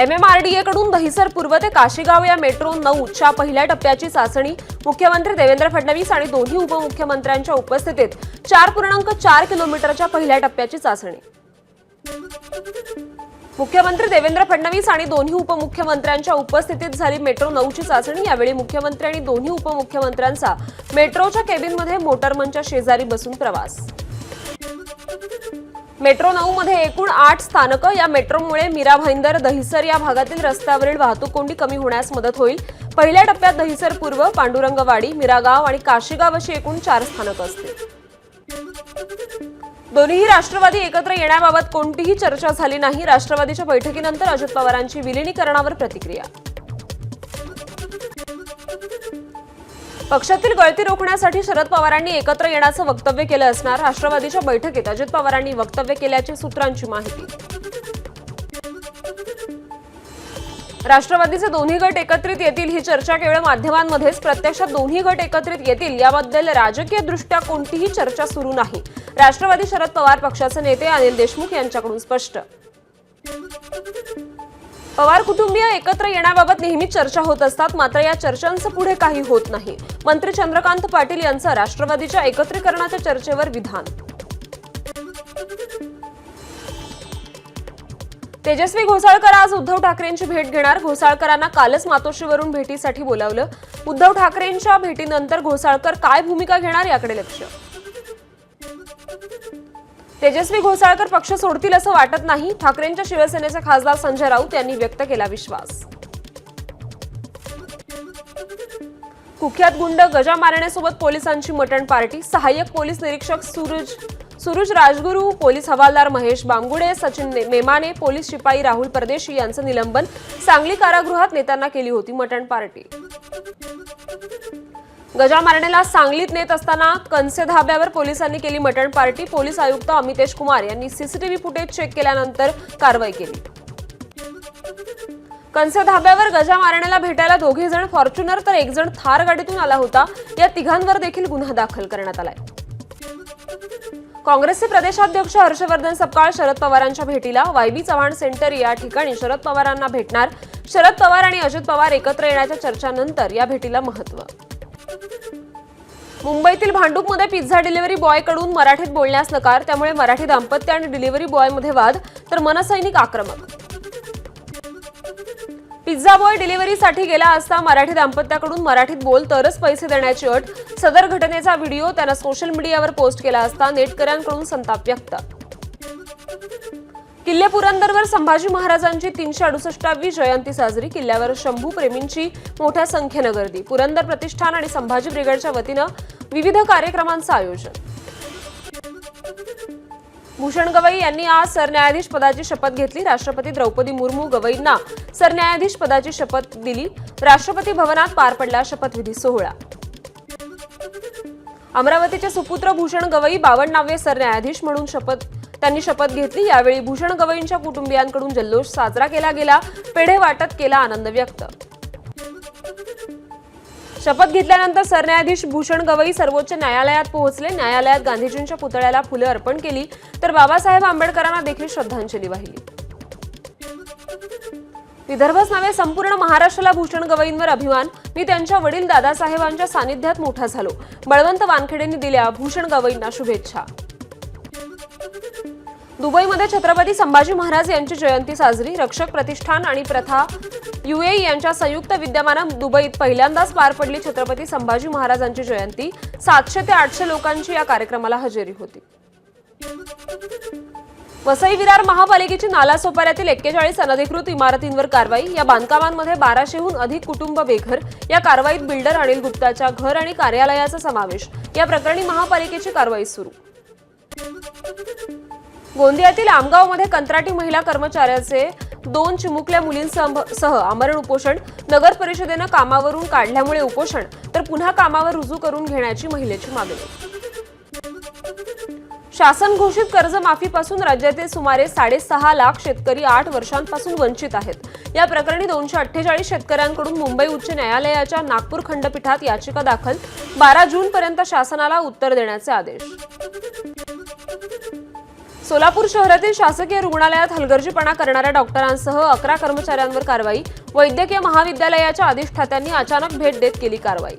MMRDA कडून दहिसर पूर्व ते काशीगाव या मेट्रो नऊ च्या पहिल्या टप्प्याची चाचणी. मुख्यमंत्री देवेंद्र फडणवीस आणि दोन्ही उपमुख्यमंत्र्यांच्या उपस्थितीत चार पूर्णांक चार किलोमीटरच्या पहिल्या टप्प्याची चाचणी. मुख्यमंत्री देवेंद्र फडणवीस आणि दोन्ही उपमुख्यमंत्र्यांच्या उपस्थितीत झाली मेट्रो नऊची चाचणी. यावेळी मुख्यमंत्री आणि दोन्ही उपमुख्यमंत्र्यांचा मेट्रोच्या केबिनमध्ये मोटरमनच्या शेजारी बसून प्रवास. मेट्रो नऊ मध्ये एकूण आठ स्थानकं. या मेट्रोमुळे मीरा भाईंदर दहिसर या भागातील रस्त्यावरील वाहतूक कोंडी कमी होण्यास मदत होईल. पहिल्या टप्प्यात दहिसर पूर्व पांडुरंगवाडी मिरागाव आणि काशीगाव अशी एकूण चार स्थानकं असतील. दोन्हीही राष्ट्रवादी एकत्र येण्याबाबत कोणतीही चर्चा झाली नाही. राष्ट्रवादीच्या बैठकीनंतर अजित पवारांची विलिनीकरणावर प्रतिक्रिया पक्षातील गळती रोखण्यासाठी शरद पवारांनी एकत्र येण्याचं वक्तव्य केलं असणार राष्ट्रवादीच्या बैठकीत. अजित पवारांनी वक्तव्य केल्याची सूत्रांची माहिती. राष्ट्रवादीचे दोन्ही गट एकत्रित येतील ही चर्चा केवळ माध्यमांमध्येच प्रत्यक्षात दोन्ही गट एकत्रित येतील याबद्दल राजकीय दृष्ट्या कोणतीही चर्चा सुरू नाही. राष्ट्रवादी शरद पवार पक्षाचे नेते अनिल देशमुख यांच्याकडून स्पष्ट. पवार कुटुंबीय एकत्र येण्याबाबत नेहमी चर्चा होत असतात मात्र या चर्चांचं पुढे काही होत नाही. मंत्री चंद्रकांत पाटील यांचं राष्ट्रवादीच्या एकत्रीकरणाच्या चर्चेवर विधान. तेजस्वी घोसाळकर आज उद्धव ठाकरेंची भेट घेणार. घोसाळकरांना कालच मातोश्रीवरून भेटीसाठी बोलावलं. उद्धव ठाकरेंच्या भेटीनंतर घोसाळकर काय भूमिका घेणार याकडे लक्ष. तेजस्वी घोसाळकर पक्ष सोडतील असं वाटत नाही. ठाकरेंच्या शिवसेनेचे खासदार संजय राऊत यांनी व्यक्त केला विश्वास. कुख्यात गुंड गजा मारण्यासोबत पोलिसांची मटण पार्टी. सहाय्यक पोलीस निरीक्षक सूरज सुरुज राजगुरू पोलीस हवालदार महेश बांगुडे सचिन मेमाने पोलीस शिपाई राहुल परदेशी यांचं निलंबन सांगली कारागृहात नेत्यांना केली होती मटण पार्टी. गजा मारणेला सांगलीत नेत असताना कनसे धाब्यावर पोलिसांनी केली मटण पार्टी. पोलीस आयुक्त अमितेश कुमार यांनी सीसीटीव्ही फुटेज चेक केल्यानंतर कारवाई केली. कनसे धाब्यावर गजा मारण्याला भेटायला दोघे जण फॉर्च्युनर तर एक जण थार गाडीतून आला होता. या तिघांवर देखील गुन्हा दाखल करण्यात आलाय. काँग्रेसचे प्रदेशाध्यक्ष हर्षवर्धन सपकाळ शरद पवारांच्या भेटीला वायबी चव्हाण सेंटर या ठिकाणी शरद पवारांना भेटणार. शरद पवार आणि अजित पवार एकत्र येण्याच्या चर्चानंतर या भेटीला महत्त्व. मुंबईतील भांडूपमध्ये पिझ्झा डिलिव्हरी बॉयकडून मराठीत बोलण्यास नकार त्यामुळे मराठी दाम्पत्य आणि डिलिव्हरी बॉयमध्ये वाद तर मनसैनिक आक्रमक. पिझ्झा बॉय डिलिव्हरीसाठी गेला असता मराठी दाम्पत्याकडून मराठीत बोल तरच पैसे देण्याची अट सदर घटनेचा व्हिडिओ त्यानं सोशल मीडियावर पोस्ट केला असता नेटकऱ्यांकडून संताप व्यक्त. किल्ले पुरंदरवर संभाजी महाराजांची तीनशे अडुसष्टावी जयंती साजरी किल्ल्यावर शंभू प्रेमींची मोठ्या संख्येनं गर्दी. पुरंदर प्रतिष्ठान आणि संभाजी ब्रिगेडच्या वतीनं विविध कार्यक्रमांचं आयोजन. भूषण गवई यांनी आज सरन्यायाधीश पदाची शपथ घेतली. राष्ट्रपती द्रौपदी मुर्मू गवईंना सरन्यायाधीश पदाची शपथ दिली. राष्ट्रपती भवनात पार पडला शपथविधी सोहळा. अमरावतीचे सुपुत्र भूषण गवई बावन्नावे सरन्यायाधीश म्हणून शपथ त्यांनी शपथ घेतली. यावेळी भूषण गवईंच्या कुटुंबियांकडून जल्लोष साजरा केला गेला. पेढे वाटत केला आनंद व्यक्त. शपथ घेतल्यानंतर सरन्यायाधीश भूषण गवई सर्वोच्च न्यायालयात पोहोचले. न्यायालयात गांधीजींच्या पुतळ्याला फुलं अर्पण केली. तर बाबासाहेब आंबेडकरांना देखील श्रद्धांजली वाहिली. विदर्भच नव्हे संपूर्ण महाराष्ट्राला भूषण गवईंवर अभिमान. मी त्यांच्या वडील दादासाहेबांच्या सानिध्यात मोठा झालो. बळवंत वानखेडेंनी दिल्या भूषण गवईंना शुभेच्छा. दुबईमध्ये छत्रपती संभाजी महाराज यांची जयंती साजरी रक्षक प्रतिष्ठान आणि प्रथा युएई यांच्या संयुक्त विद्यमानं दुबईत पहिल्यांदाच पार पडली छत्रपती संभाजी महाराजांची जयंती. सातशे ते आठशे लोकांची या कार्यक्रमाला हजेरी होती. वसई विरार महापालिकेची नालासोपाऱ्यातील एक्केचाळीस अनधिकृत इमारतींवर कारवाई. या बांधकामांमध्ये बाराशेहून अधिक कुटुंब बेघर. या कारवाईत बिल्डर अनिल गुप्ताच्या घर आणि कार्यालयाचा समावेश. या प्रकरणी महापालिकेची कारवाई सुरू. गोंदियातील आमगावमध्ये कंत्राटी महिला कर्मचाऱ्याचे दोन चिमुकल्या मुलींसह आमरण उपोषण. नगर परिषदेनं कामावरून काढल्यामुळे उपोषण. तर पुन्हा कामावर रुजू करून घेण्याची महिलेची मागणी. शासन घोषित कर्जमाफीपासून राज्यातील सुमारे साडेसहा लाख शेतकरी आठ वर्षांपासून वंचित आहेत. या प्रकरणी दोनशे अठ्ठेचाळीस शेतकऱ्यांकडून मुंबई उच्च न्यायालयाच्या नागपूर खंडपीठात याचिका दाखल. बारा जून पर्यंत शासनाला उत्तर देण्याचे आदेश. सोलापूर शहरातील शासकीय रुग्णालयात हलगर्जीपणा करणाऱ्या डॉक्टरांसह अकरा कर्मचाऱ्यांवर कारवाई. वैद्यकीय महाविद्यालयाच्या अधिष्ठात्यांनी अचानक भेट देत केली कारवाई.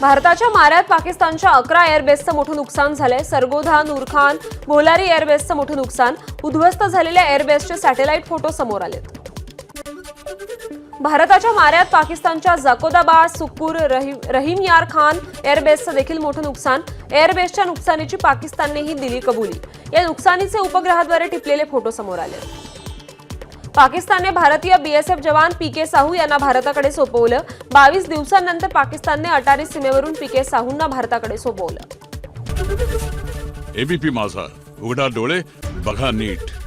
भारताच्या माऱ्यात पाकिस्तानच्या अकरा एअरबेसचं मोठं नुकसान झालंय. सरगोधा नूरखान भोलारी एअरबेसचं मोठं नुकसान. उद्ध्वस्त झालेल्या एअरबेसचे सॅटेलाइट फोटो समोर आलेत. भारताच्या माऱ्यात पाकिस्तानच्या जाकोदाबाद सुकूर रही, रहीम यार खान एअरबेसचं देखील मोठं नुकसान. एअरबेसच्या नुकसानीची पाकिस्ताननेही दिली कबुली. या नुकसानीचे उपग्रहाद्वारे टिपलेले फोटो समोर आले. पाकिस्तानने भारतीय बीएसएफ जवान पी के साहू यांना भारताकडे सोपवलं. बावीस दिवसांनंतर पाकिस्तानने अटारी सीमेवरून पी के साहूंना भारताकडे सोपवलं. एबीपी माझा. उघडा डोळे बघा नीट.